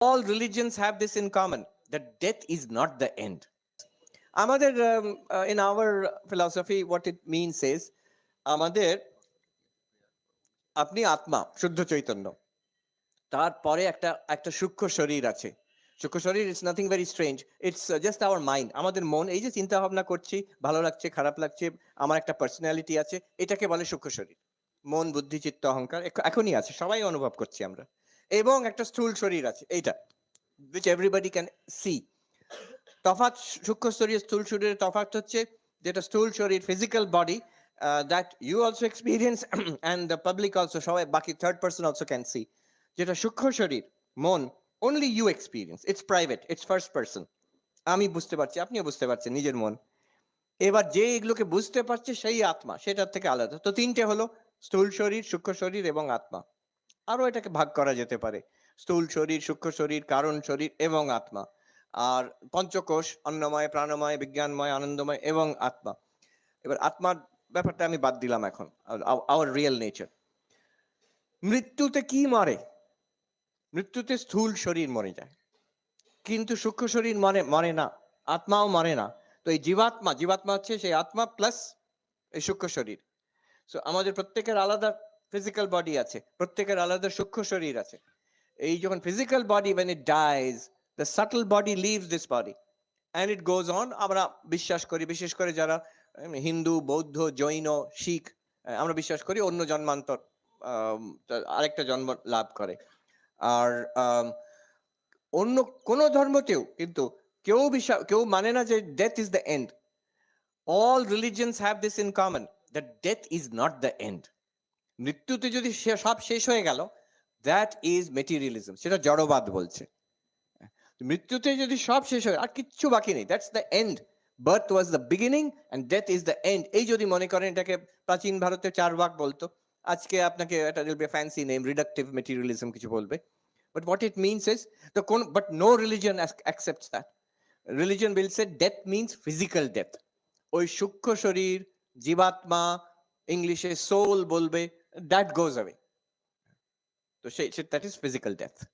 all religions have this in common, that death is not the end. আমাদের in our philosophy what it means is আমাদের আপনি আত্মা শুদ্ধ চৈতন্য তারপরে একটা একটা সূক্ষ্ম শরীর আছে সূক্ষ্ম শরীর it's nothing very strange it's just our mind আমাদের মন এই যে চিন্তা ভাবনা করছি ভালো লাগছে খারাপ লাগছে আমার একটা পার্সোনালিটি আছে এটাকে বলে সূক্ষ্ম শরীর মন বুদ্ধি চিত্ত অহংকার এখ- এখনই আছে সবাই অনুভব করছি আমরা এবং একটা স্থূল শরীর আছে, এইটা, which everybody can see. তফাৎ সূক্ষ্ম শরীর স্থূল শরীরের তফাৎ হচ্ছে যেটা স্থূল শরীর physical body that you also experience and the public also সবাই, বাকি third person also can see যেটা সূক্ষ্ম শরীর, মন only you experience it's private it's first person আমি বুঝতে পারছি, আপনিও বুঝতে পারছেন নিজের মন। এবার যে এগুলোকে বুঝতে পারছে সেই আত্মা, সেটার থেকে আলাদা। তো তিনটে হলো স্থূল শরীর, সূক্ষ্ম শরীর এবং আত্মা। আরও এটাকে ভাগ করা যেতে পারে। স্থূল শরীর, সূক্ষ্ম শরীর, কারণ শরীর এবং আত্মা। আর পঞ্চকোষ, অন্নময়, প্রাণময়, বিজ্ঞানময়, আনন্দময় এবং আত্মা। এবার আত্মার ব্যাপারটা আমি বাদ দিলাম এখন আওয়ার রিয়েল নেচার মৃত্যুতে কি মরে? মৃত্যুতে স্থূল শরীর মরে যায়। কিন্তু সূক্ষ্ম শরীর মরে মরে না, আত্মাও মরে না। তো এই জীবাত্মা জীবাত্মা হচ্ছে সেই আত্মা প্লাস এই সূক্ষ্ম শরীর। সো আমাদের প্রত্যেকের আলাদা ফিজিক্যাল বডি আছে, প্রত্যেকের আলাদা সূক্ষ্ম শরীর আছে। এই যখন physical body it dies, the subtle body leaves this body and it goes on. আমরা বিশ্বাস করি, বিশেষ করে যারা হিন্দু, বৌদ্ধ, জৈন, শিখ আমরা বিশ্বাস করি অন্য জন্মান্তর আরেকটা জন্ম লাভ করে। আর অন্য কোন ধর্মতেও কিন্তু কেউ বিশ্বাস কেউ মানে না যে death is the end all religions have this in common that death is not the end মৃত্যুতে যদি সব শেষ হয়ে গেল দ্যাট ইজ মেটেরিয়ালিজম সেটা জড়বাদ বলছে। মৃত্যুতে যদি সব শেষ হয়, আর কিচ্ছু বাকি নেই that's the end birth was the beginning and death is the end এই যদি মনে করেন, এটাকে প্রাচীন ভারতে চার ভাগ বলতো। আজকে আপনাকে এটা ফ্যান্সি নেম রিডাকটিভ মেটেরিয়ালিজম কিছু বলবে। But what it means is the কোন but no religion accepts that religion will say death means physical death ওই সূক্ষ্ম শরীর, জীবাত্মা ইংলিশে সোল বলবে। that goes away. So that is physical death.